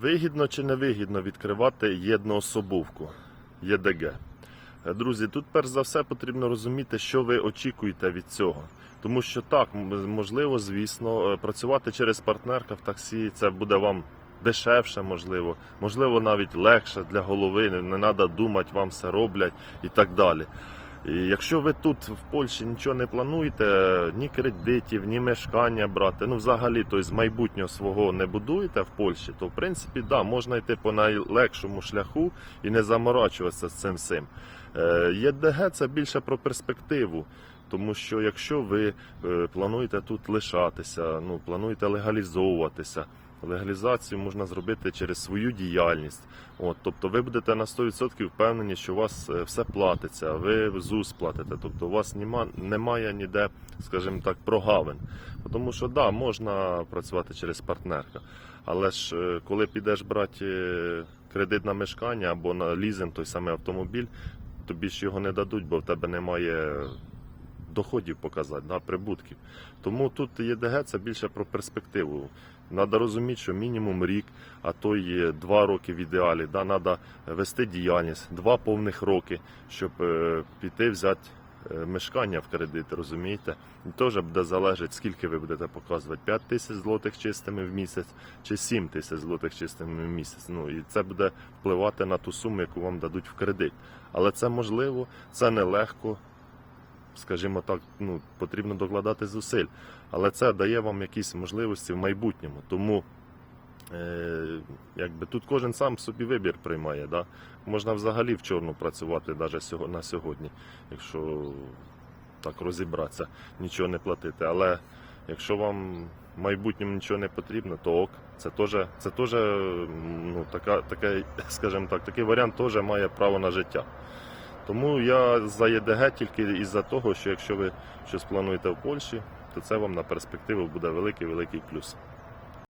Вигідно чи не вигідно відкривати єдноособовку ЄДГ? Е, Друзі, тут перш за все потрібно розуміти, що ви очікуєте від цього. Тому що так, можливо, звісно, е, працювати через партнерка в таксі це буде вам дешевше, можливо, можливо, навіть легше для голови, не, не треба думати, вам все роблять і так далі. І якщо ви тут в Польщі нічого не плануєте, ні кредитів, ні мешкання брати, ну взагалі то з майбутнього свого не будуєте в Польщі, то в принципі да, можна йти по найлегшому шляху і не заморачуватися з цим всім. Е, ЄДГ це більше про перспективу. Тому що якщо ви е, плануєте тут лишатися, ну плануєте легалізовуватися, легалізацію можна зробити через свою діяльність. От, тобто ви будете на 100% впевнені, що у вас е, все платиться, ви ЗУС платите, тобто у вас нема, немає ніде, скажімо так, прогавин. Тому що да, можна працювати через партнерка, але ж е, коли підеш брати е, кредит на мешкання або на лізинг той самий автомобіль, тобі ж його не дадуть, бо в тебе немає доходів показати, да, прибутків. Тому тут ЄДГ це більше про перспективу. Треба розуміти, що мінімум рік, а то й два роки в ідеалі. Да, треба вести діяльність, два повних роки, щоб е, піти взяти е, мешкання в кредит, розумієте? І теж буде залежати, скільки ви будете показувати: 5 тисяч злотих чистими в місяць чи 7 тисяч злотих чистими в місяць. Ну і це буде впливати на ту суму, яку вам дадуть в кредит. Але це можливо, це нелегко. Скажімо так, ну потрібно докладати зусиль, але це дає вам якісь можливості в майбутньому. Тому е, якби тут кожен сам собі вибір приймає. Да? Можна взагалі в чорну працювати навіть на сьогодні, якщо так розібратися, нічого не платити. Але якщо вам в майбутньому нічого не потрібно, то ок. Це теж, це теж ну, така, таке, скажімо так, такий варіант теж має право на життя. Тому я за ЄДГ тільки із-за того, що якщо ви щось плануєте в Польщі, то це вам на перспективу буде великий-великий плюс.